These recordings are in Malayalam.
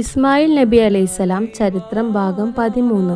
ഇസ്മായിൽ നബി അലൈസലാം ചരിത്രം ഭാഗം പതിമൂന്ന്.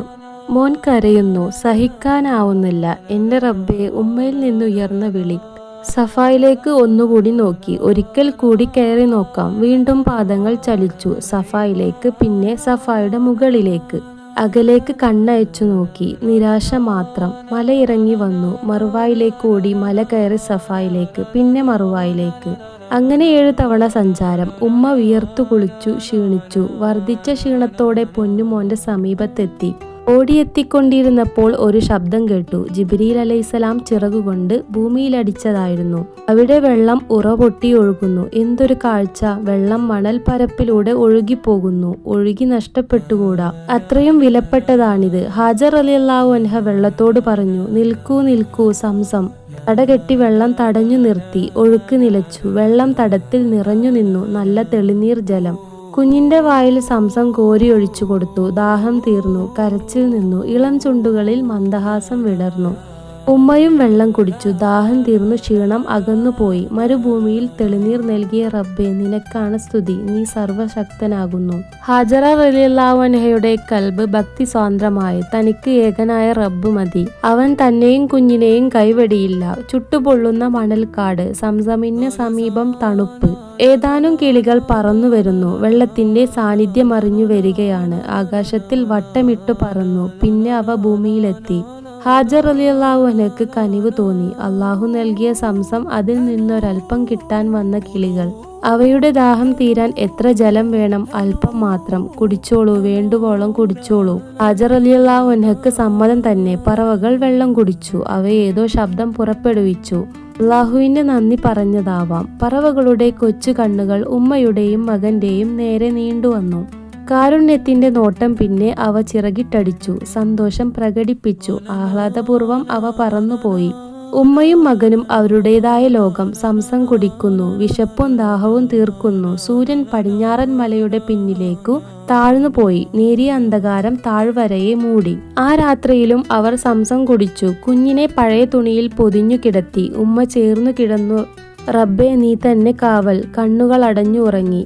മോൻ കരയുന്നു സഹിക്കാനാവുന്നില്ല എന്റെ റബ്ബെ ഉമ്മയിൽ നിന്നുയർന്ന വിളി. സഫായിലേക്ക് ഒന്നുകൂടി നോക്കി ഒരിക്കൽ കൂടി കയറി നോക്കാം. വീണ്ടും പാദങ്ങൾ ചലിച്ചു സഫായിലേക്ക് പിന്നെ സഫായുടെ മുകളിലേക്ക്. അകലേക്ക് കണ്ണയച്ചു നോക്കി നിരാശ മാത്രം. മല ഇറങ്ങി വന്നു മറുവായിലേക്ക് ഓടി മല കയറി സഫായിലേക്ക് പിന്നെ മറുവായിലേക്ക്. അങ്ങനെ ഏഴ് തവണ സഞ്ചാരം. ഉമ്മ വിയർത്തു കുളിച്ചു ക്ഷീണിച്ചു. വർദ്ധിച്ച ക്ഷീണത്തോടെ പൊന്നുമോന്റെ സമീപത്തെത്തി. ഓടിയെത്തിക്കൊണ്ടിരുന്നപ്പോൾ ഒരു ശബ്ദം കേട്ടു. ജിബ്രീൽ അലൈസലാം ചിറകുകൊണ്ട് ഭൂമിയിലടിച്ചതായിരുന്നു. അവിടെ വെള്ളം ഉറ പൊട്ടി ഒഴുകുന്നു. എന്തൊരു കാഴ്ച. വെള്ളം മണൽ പരപ്പിലൂടെ ഒഴുകിപ്പോകുന്നു. ഒഴുകി നഷ്ടപ്പെട്ടുകൂടാ. അത്രയും വിലപ്പെട്ടതാണിത്. ഹാജർ അലിയല്ലാഹു അൻഹ വെള്ളത്തോട് പറഞ്ഞു നിൽക്കൂ നിൽക്കൂ സംസം. തടകെട്ടി വെള്ളം തടഞ്ഞു നിർത്തി ഒഴുക്ക് നിലച്ചു. വെള്ളം തടത്തിൽ നിറഞ്ഞു നിന്നു നല്ല തെളിനീർ ജലം. കുഞ്ഞിന്റെ വായിൽ സംസം കോരി ഒഴിച്ചു കൊടുത്തു. ദാഹം തീർന്നു കരച്ചിൽ നിന്നു. ഇളം ചുണ്ടുകളിൽ മന്ദഹാസം വിടർന്നു. ഉമ്മയും വെള്ളം കുടിച്ചു. ദാഹം തീർന്നു ക്ഷീണം അകന്നുപോയി. മരുഭൂമിയിൽ തെളിനീർ നൽകിയ റബ്ബെ നിനക്കാണ് സ്തുതി. നീ സർവശക്തനാകുന്നു ഹാജറ റലിയല്ലാവൻഹയുടെ കൽബ് ഭക്തി സ്വാതന്ത്ര്യമായി തനിക്ക് ഏകനായ റബ്ബ് മതി. അവൻ തന്നെയും കുഞ്ഞിനെയും കൈവെടിയില്ല. ചുട്ടുപൊള്ളുന്ന മണൽക്കാട് സംസമിന് സമീപം തണുപ്പ്. ഏതാനും കിളികൾ പറന്നു വരുന്നു. വെള്ളത്തിന്റെ സാന്നിധ്യം അറിഞ്ഞു വരികയാണ്. ആകാശത്തിൽ വട്ടമിട്ടു പറന്നു. പിന്നെ അവ ഭൂമിയിലെത്തി. ഹാജർ അലി അനക്ക് കനിവ് തോന്നി. അള്ളാഹു നൽകിയ സംസം അതിൽ നിന്നൊരൽപ്പം കിട്ടാൻ വന്ന കിളികൾ. അവയുടെ ദാഹം തീരാൻ എത്ര ജലം വേണം? അല്പം മാത്രം. കുടിച്ചോളൂ വേണ്ടുവോളം കുടിച്ചോളൂ. ഹാജർ അലിയല്ലാഹു അനക്ക് സമ്മതം തന്നെ. പറവകൾ വെള്ളം കുടിച്ചു. അവ ഏതോ ശബ്ദം പുറപ്പെടുവിച്ചു. അള്ളാഹുവിന്റെ നന്ദി പറഞ്ഞതാവാം. പറവകളുടെ കൊച്ചു കണ്ണുകൾ ഉമ്മയുടെയും മകന്റെയും നേരെ നീണ്ടുവന്നു. കാരുണ്യത്തിന്റെ നോട്ടം പിന്നെ അവ ചിറകിട്ടടിച്ചു. സന്തോഷം പ്രകടിപ്പിച്ചു. ആഹ്ലാദപൂർവം അവ പറന്നുപോയി. ഉമ്മയും മകനും അവരുടേതായ ലോകം സംസം കുടിക്കുന്നു. വിശപ്പും ദാഹവും തീർക്കുന്നു. സൂര്യൻ പടിഞ്ഞാറൻ മലയുടെ പിന്നിലേക്കു താഴ്ന്നുപോയി. നേരിയ അന്ധകാരം താഴ്വരയെ മൂടി. ആ രാത്രിയിലും അവർ സംസം കുടിച്ചു. കുഞ്ഞിനെ പഴയ തുണിയിൽ പൊതിഞ്ഞു കിടത്തി. ഉമ്മ ചേർന്നു കിടന്നു റബ്ബെ നീ തന്നെ കാവൽ. കണ്ണുകൾ അടഞ്ഞു ഉറങ്ങി